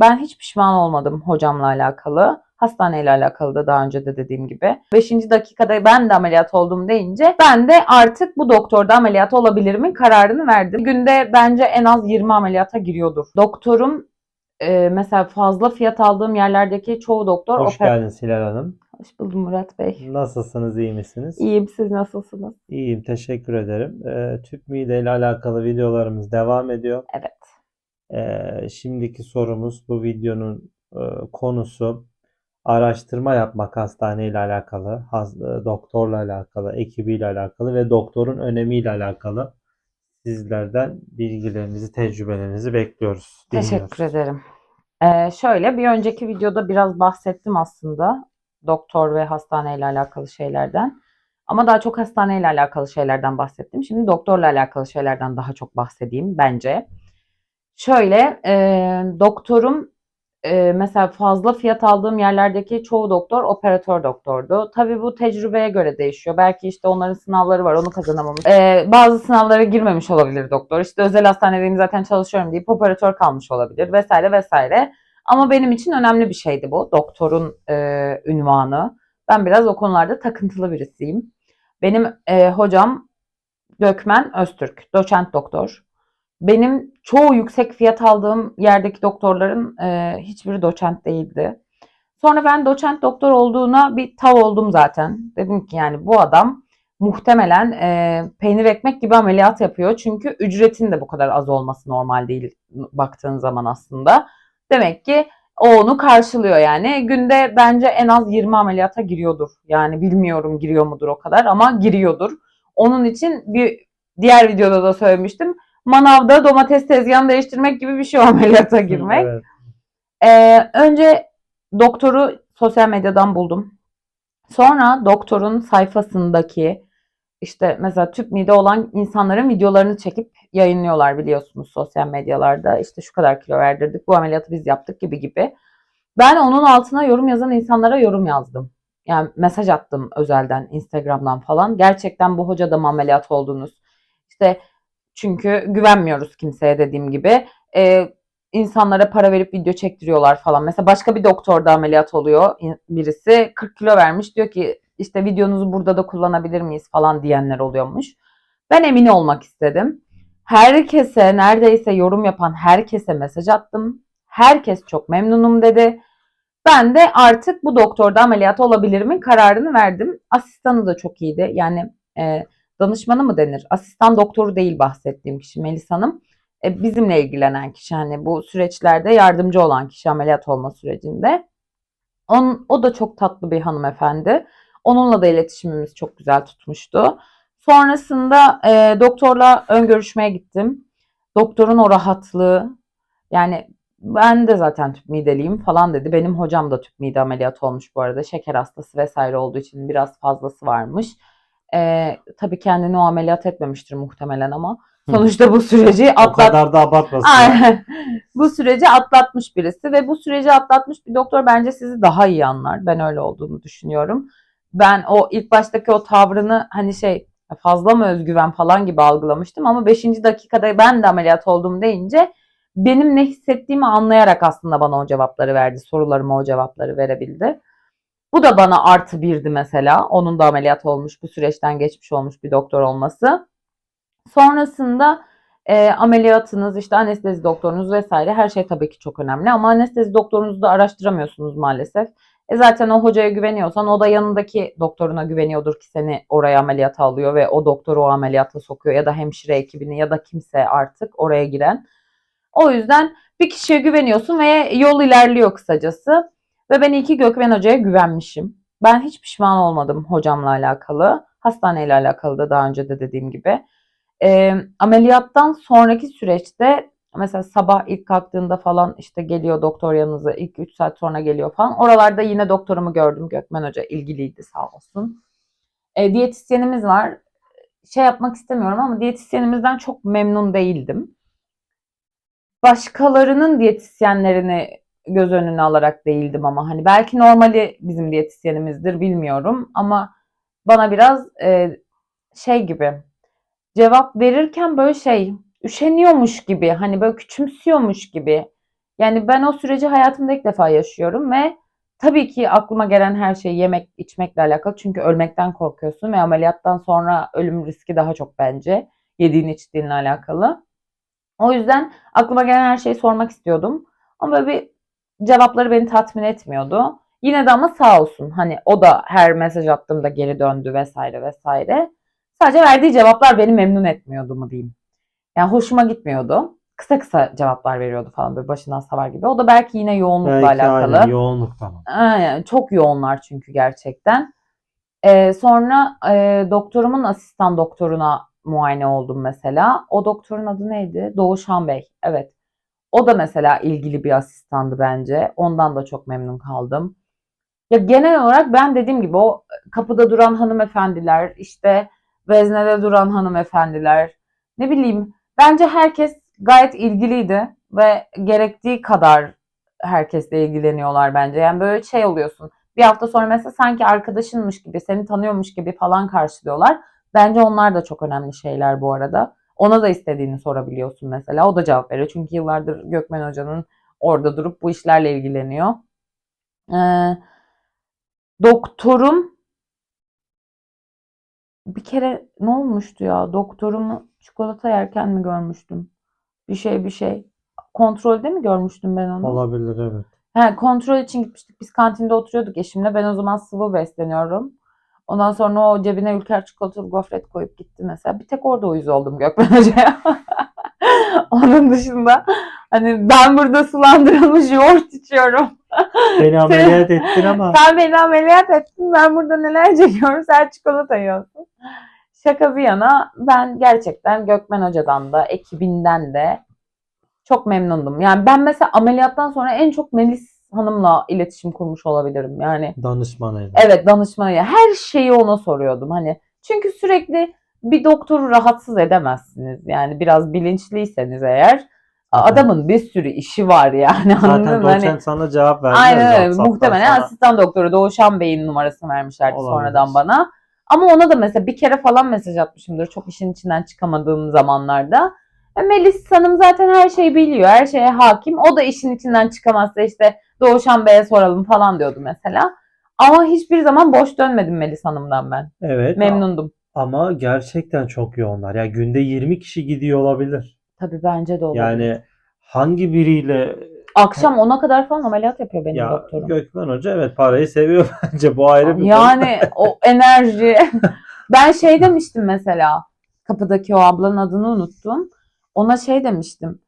Ben hiç pişman olmadım hocamla alakalı. Hastaneyle alakalı da daha önce de dediğim gibi. 5. dakikada ben de ameliyat oldum deyince ben de artık bu doktorda ameliyat olabilirimin kararını verdim. Günde bence en az 20 ameliyata giriyordur. Doktorum e, mesela fazla fiyat aldığım yerlerdeki çoğu doktor Hoş oper- geldiniz Hilal Hanım. Hoş buldum Murat Bey. Nasılsınız, iyi misiniz? İyiyim siz nasılsınız? İyiyim, teşekkür ederim. Ee, tüp mide ile alakalı videolarımız devam ediyor. Evet. Ee, şimdiki sorumuz bu videonun e, konusu araştırma yapmak hastane ile alakalı, e, doktorla alakalı, ekibiyle alakalı ve doktorun önemiyle alakalı. Sizlerden bilgilerinizi, tecrübelerinizi bekliyoruz. Teşekkür dinliyoruz. ederim. Ee, şöyle bir önceki videoda biraz bahsettim aslında doktor ve hastaneyle alakalı şeylerden. Ama daha çok hastaneyle alakalı şeylerden bahsettim. Şimdi doktorla alakalı şeylerden daha çok bahsedeyim bence. Şöyle e, doktorum e, mesela fazla fiyat aldığım yerlerdeki çoğu doktor operatör doktordu. Tabii bu tecrübeye göre değişiyor. Belki işte onların sınavları var onu kazanamamış. E, bazı sınavlara girmemiş olabilir doktor. İşte özel hastanedeyim zaten çalışıyorum deyip operatör kalmış olabilir vesaire vesaire. Ama benim için önemli bir şeydi bu doktorun e, ünvanı. Ben biraz o konularda takıntılı birisiyim. Benim e, hocam Gökmen Öztürk, doçent doktor. Benim çoğu yüksek fiyat aldığım yerdeki doktorların e, hiçbiri doçent değildi. Sonra ben doçent doktor olduğuna bir tav oldum zaten. Dedim ki yani bu adam muhtemelen e, peynir ekmek gibi ameliyat yapıyor. Çünkü ücretin de bu kadar az olması normal değil baktığın zaman aslında. Demek ki o onu karşılıyor yani. Günde bence en az 20 ameliyata giriyordur. Yani bilmiyorum giriyor mudur o kadar ama giriyordur. Onun için bir diğer videoda da söylemiştim. Manavda domates tezgahını değiştirmek gibi bir şey ameliyata girmek. Evet. Ee, önce doktoru sosyal medyadan buldum. Sonra doktorun sayfasındaki işte mesela tüp mide olan insanların videolarını çekip yayınlıyorlar biliyorsunuz sosyal medyalarda. İşte şu kadar kilo verdirdik, bu ameliyatı biz yaptık gibi gibi. Ben onun altına yorum yazan insanlara yorum yazdım. Yani mesaj attım özelden, Instagram'dan falan. Gerçekten bu hoca da ameliyat oldunuz? İşte çünkü güvenmiyoruz kimseye dediğim gibi. Ee, insanlara para verip video çektiriyorlar falan. Mesela başka bir doktor da ameliyat oluyor birisi 40 kilo vermiş diyor ki işte videonuzu burada da kullanabilir miyiz falan diyenler oluyormuş. Ben emin olmak istedim. Herkese neredeyse yorum yapan herkese mesaj attım. Herkes çok memnunum dedi. Ben de artık bu doktorda ameliyat olabilirimin kararını verdim. Asistanı da çok iyiydi. Yani e, danışmanı mı denir? Asistan doktoru değil bahsettiğim kişi Melis Hanım e, bizimle ilgilenen kişi hani bu süreçlerde yardımcı olan kişi ameliyat olma sürecinde. Onun, o da çok tatlı bir hanımefendi. Onunla da iletişimimiz çok güzel tutmuştu. Sonrasında e, doktorla ön görüşmeye gittim. Doktorun o rahatlığı yani ben de zaten tüp mideliyim falan dedi. Benim hocam da tüp mide ameliyatı olmuş bu arada. Şeker hastası vesaire olduğu için biraz fazlası varmış. E, tabii kendini o ameliyat etmemiştir muhtemelen ama sonuçta bu süreci O atlat kadar da abartmasın. Aynen. bu süreci atlatmış birisi ve bu süreci atlatmış bir doktor bence sizi daha iyi anlar. Ben öyle olduğunu düşünüyorum. Ben o ilk baştaki o tavrını hani şey fazla mı özgüven falan gibi algılamıştım ama 5. dakikada ben de ameliyat oldum deyince benim ne hissettiğimi anlayarak aslında bana o cevapları verdi. Sorularıma o cevapları verebildi. Bu da bana artı birdi mesela. Onun da ameliyat olmuş, bu süreçten geçmiş olmuş bir doktor olması. Sonrasında e, ameliyatınız, işte anestezi doktorunuz vesaire her şey tabii ki çok önemli. Ama anestezi doktorunuzu da araştıramıyorsunuz maalesef. E zaten o hocaya güveniyorsan o da yanındaki doktoruna güveniyordur ki seni oraya ameliyata alıyor ve o doktor o ameliyata sokuyor ya da hemşire ekibini ya da kimse artık oraya giren. O yüzden bir kişiye güveniyorsun ve yol ilerliyor kısacası. Ve ben iyi ki Gökmen Hoca'ya güvenmişim. Ben hiç pişman olmadım hocamla alakalı. Hastaneyle alakalı da daha önce de dediğim gibi. E, ameliyattan sonraki süreçte mesela sabah ilk kalktığında falan işte geliyor doktor yanınıza ilk 3 saat sonra geliyor falan. Oralarda yine doktorumu gördüm Gökmen Hoca ilgiliydi sağ olsun. E, diyetisyenimiz var. Şey yapmak istemiyorum ama diyetisyenimizden çok memnun değildim. Başkalarının diyetisyenlerini göz önüne alarak değildim ama hani belki normali bizim diyetisyenimizdir bilmiyorum ama bana biraz e, şey gibi cevap verirken böyle şey üşeniyormuş gibi hani böyle küçümsüyormuş gibi Yani ben o süreci hayatımda ilk defa yaşıyorum ve tabii ki aklıma gelen her şey yemek, içmekle alakalı. Çünkü ölmekten korkuyorsun ve ameliyattan sonra ölüm riski daha çok bence. Yediğin içtiğinle alakalı. O yüzden aklıma gelen her şeyi sormak istiyordum. Ama böyle bir cevapları beni tatmin etmiyordu. Yine de ama sağ olsun. Hani o da her mesaj attığımda geri döndü vesaire vesaire. Sadece verdiği cevaplar beni memnun etmiyordu mu diyeyim. Yani hoşuma gitmiyordu. Kısa kısa cevaplar veriyordu falan böyle başından savar gibi. O da belki yine yoğunlukla Belki alakalı. aynen yoğunluk falan. Aynen, çok yoğunlar çünkü gerçekten. Ee, sonra e, doktorumun asistan doktoruna muayene oldum mesela. O doktorun adı neydi? Doğuşan Bey. Evet. O da mesela ilgili bir asistandı bence. Ondan da çok memnun kaldım. Ya genel olarak ben dediğim gibi o kapıda duran hanımefendiler, işte veznede duran hanımefendiler, ne bileyim bence herkes gayet ilgiliydi ve gerektiği kadar herkesle ilgileniyorlar bence. Yani böyle şey oluyorsun. Bir hafta sonra mesela sanki arkadaşınmış gibi, seni tanıyormuş gibi falan karşılıyorlar. Bence onlar da çok önemli şeyler bu arada. Ona da istediğini sorabiliyorsun mesela. O da cevap veriyor. Çünkü yıllardır Gökmen Hoca'nın orada durup bu işlerle ilgileniyor. Ee, doktorum bir kere ne olmuştu ya? Doktorumu çikolata yerken mi görmüştüm? Bir şey bir şey. Kontrolde mi görmüştüm ben onu? Olabilir evet. He, kontrol için gitmiştik. Biz kantinde oturuyorduk eşimle. Ben o zaman sıvı besleniyorum. Ondan sonra o cebine Ülker çikolatalı gofret koyup gitti mesela. Bir tek orada uyuz oldum Gökmen Hoca'ya. Onun dışında hani ben burada sulandırılmış yoğurt içiyorum. Beni ameliyat ettin ama Sen beni ameliyat ettin. Ben burada neler çekiyorum. Sen çikolata yiyorsun. Şaka bir yana ben gerçekten Gökmen Hoca'dan da ekibinden de çok memnundum. Yani ben mesela ameliyattan sonra en çok Melis Hanım'la iletişim kurmuş olabilirim. Yani danışmanıydı. evet danışmanı her şeyi ona soruyordum. Hani çünkü sürekli bir doktoru rahatsız edemezsiniz. Yani biraz bilinçliyseniz eğer adamın bir sürü işi var yani anladın Zaten mı? Hani- doçent sana cevap vermez. Aynen öyle. Muhtemelen sana. asistan doktoru Doğuşan Bey'in numarasını vermişlerdi Olabilir. sonradan bana. Ama ona da mesela bir kere falan mesaj atmışımdır çok işin içinden çıkamadığım zamanlarda. E, Melis Hanım zaten her şeyi biliyor, her şeye hakim. O da işin içinden çıkamazsa işte Doğuşan Bey'e soralım falan diyordu mesela. Ama hiçbir zaman boş dönmedim Melis Hanım'dan ben. Evet. Memnundum. Ama gerçekten çok yoğunlar. Ya günde 20 kişi gidiyor olabilir. Tabii bence de olabilir. Yani hangi biriyle Akşam 10'a kadar falan ameliyat yapıyor benim ya doktorum. Gökmen Hoca evet parayı seviyor bence. Bu ayrı bir konu. Yani o enerji. ben şey demiştim mesela. Kapıdaki o ablanın adını unuttum. Ona şey demiştim.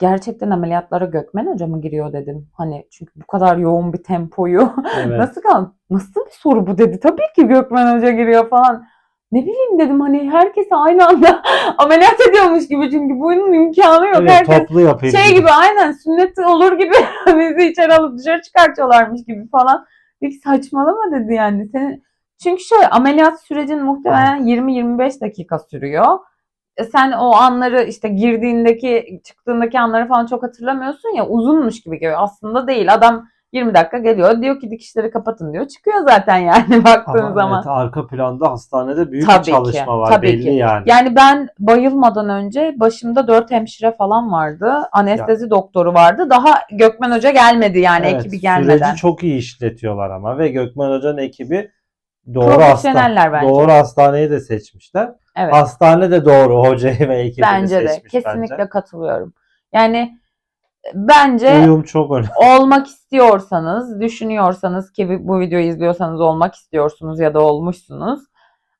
Gerçekten ameliyatlara Gökmen Hoca mı giriyor dedim. Hani çünkü bu kadar yoğun bir tempoyu. Evet. Nasıl kal? Nasıl bir soru bu dedi. Tabii ki Gökmen Hoca giriyor falan. Ne bileyim dedim hani herkesi aynı anda ameliyat ediyormuş gibi çünkü bunun imkanı yok. Evet, Herkes toplu yapayım. şey gibi aynen sünnet olur gibi bizi içeri alıp dışarı çıkartıyorlarmış gibi falan. Peki saçmalama dedi yani. Senin... Çünkü şöyle ameliyat sürecin muhtemelen 20-25 dakika sürüyor. E sen o anları işte girdiğindeki çıktığındaki anları falan çok hatırlamıyorsun ya uzunmuş gibi geliyor. Aslında değil. Adam 20 dakika geliyor. Diyor ki dikişleri kapatın diyor. Çıkıyor zaten yani baktığın Ama zaman. evet, arka planda hastanede büyük Tabii bir ki, çalışma var tabii belli ki. yani. Yani ben bayılmadan önce başımda dört hemşire falan vardı. Anestezi doktoru vardı. Daha Gökmen Hoca gelmedi yani Evet, ekibi gelmeden. Süreci çok iyi işletiyorlar ama ve Gökmen Hoca'nın ekibi doğru Profesyoneller bence. doğru hastaneyi de seçmişler. Evet. Hastane de doğru hocayı ve ekibini Bence de. seçmiş Kesinlikle bence. katılıyorum. Yani bence Uyum çok önemli. olmak istiyorsanız, düşünüyorsanız ki bu videoyu izliyorsanız olmak istiyorsunuz ya da olmuşsunuz.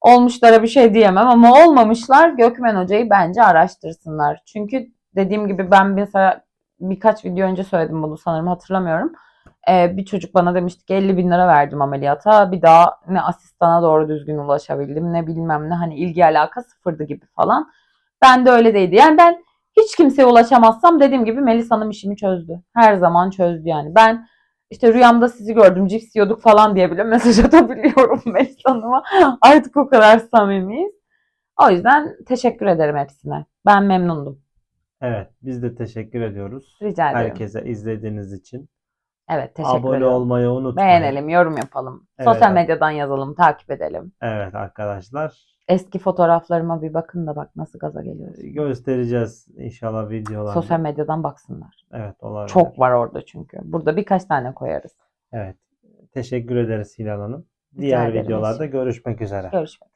Olmuşlara bir şey diyemem ama olmamışlar Gökmen Hoca'yı bence araştırsınlar. Çünkü dediğim gibi ben mesela birkaç video önce söyledim bunu sanırım hatırlamıyorum. Ee, bir çocuk bana demişti ki 50 bin lira verdim ameliyata. Bir daha ne asistana doğru düzgün ulaşabildim ne bilmem ne hani ilgi alaka sıfırdı gibi falan. Ben de öyle değildi. Yani ben hiç kimseye ulaşamazsam dediğim gibi Melis Hanım işimi çözdü. Her zaman çözdü yani. Ben işte rüyamda sizi gördüm cips yiyorduk falan diye bile mesaj atabiliyorum Melis Hanım'a. Artık o kadar samimiyiz. O yüzden teşekkür ederim hepsine. Ben memnundum. Evet, biz de teşekkür ediyoruz. Rica ederim. Herkese izlediğiniz için. Evet teşekkür Abone ederim. olmayı unutmayın. Beğenelim, yorum yapalım. Evet. Sosyal medyadan yazalım, takip edelim. Evet arkadaşlar. Eski fotoğraflarıma bir bakın da bak nasıl gaza geliyoruz. Göstereceğiz inşallah videolarda. Sosyal medyadan baksınlar. Evet olabilir. Çok var orada çünkü. Burada birkaç tane koyarız. Evet. Teşekkür ederiz Hilal Hanım. Diğer videolarda görüşmek üzere. Görüşmek